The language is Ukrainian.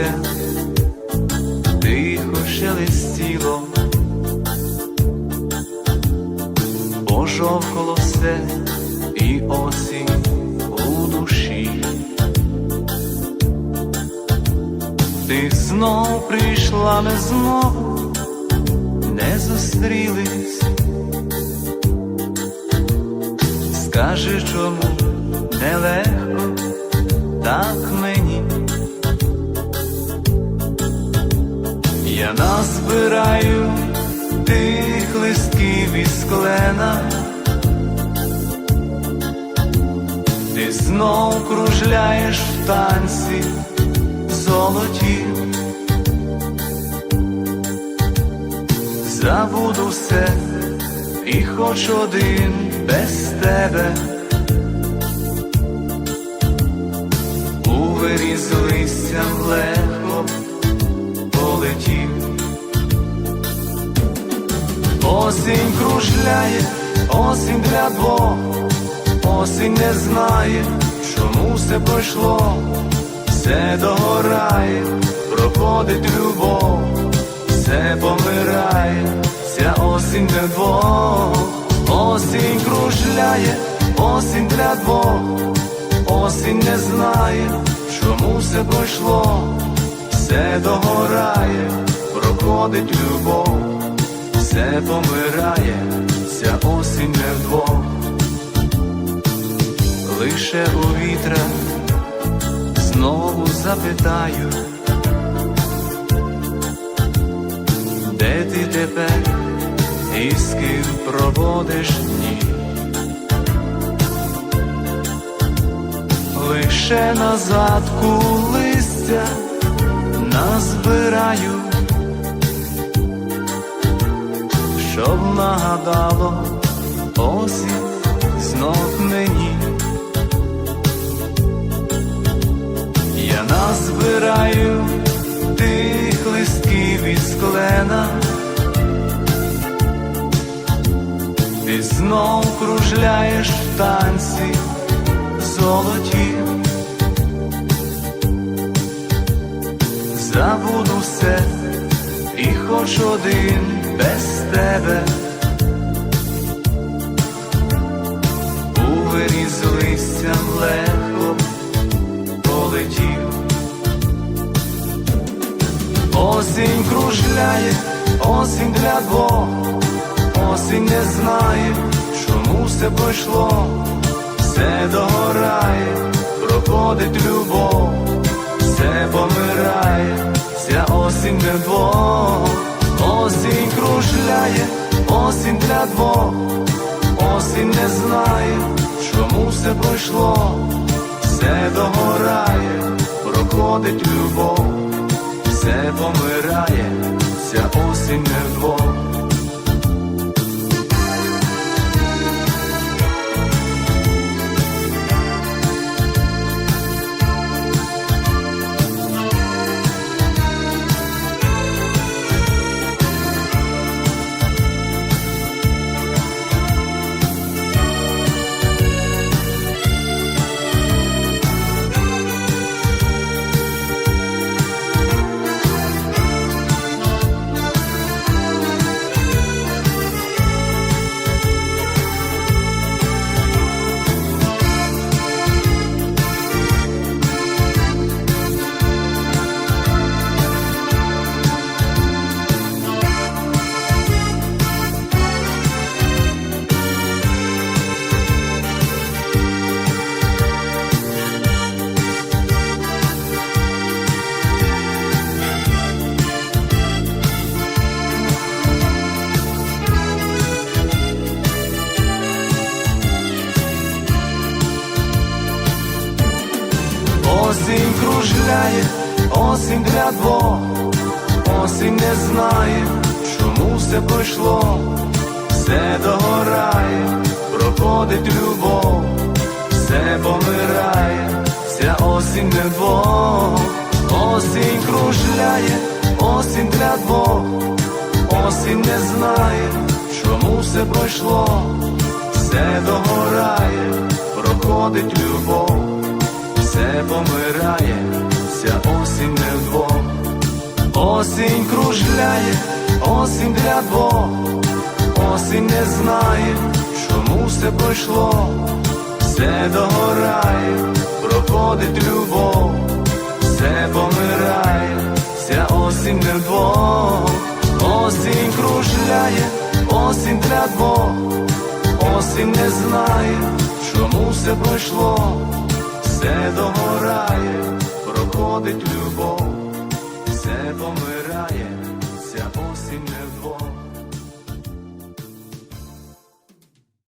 листя тихо шелестіло, пожовкало все і осінь у душі. Ти знов прийшла, ми знов, не зустрілись, скажи, чому нелегко так ми. Я назбираю тих листків із клена. Ти знов кружляєш в танці золоті. Забуду все і хоч один без тебе. У виріз листям легко полетів. Осінь кружляє, осінь для двох, осінь не знає, чому все пройшло, все догорає, проходить любов, все помирає, ця осінь для двох, осінь кружляє, осінь для двох, осінь не знає, чому все пройшло, все догорає, проходить любов все помирає, ця осінь не вдвох, лише у вітра знову запитаю, де ти тепер і з ким проводиш дні? Лише назад листя назбираю. Щоб нагадало осінь знов мені. Я назбираю тих листків із клена, ти знов кружляєш в танці золоті. Забуду все і хоч один без тебе у виріз листям легко полетів. Осінь кружляє, осінь для двох, осінь не знає, чому все пройшло, все догорає, проходить любов, все помирає, ця осінь не двох. Осінь осінь для двох, осінь не знає, чому все пройшло, все догорає, проходить любов, все помирає, ця осінь не вдвох. Осінь кружляє, осінь для двох, осінь не знає, чому все пройшло, все догорає, проходить любов, все помирає, вся осінь не двох, осінь кружляє, осінь для двох, осінь не знає, чому все пройшло, все догорає, проходить любов все помирає, вся осінь не вдвох. Осінь кружляє, осінь для двох, осінь не знає, чому все пройшло, все догорає, проходить любов, все помирає, вся осінь не вдвох, осінь кружляє, осінь для двох, осінь не знає, чому все пройшло, проходить любов, все помирає, ся осінь не вдвох.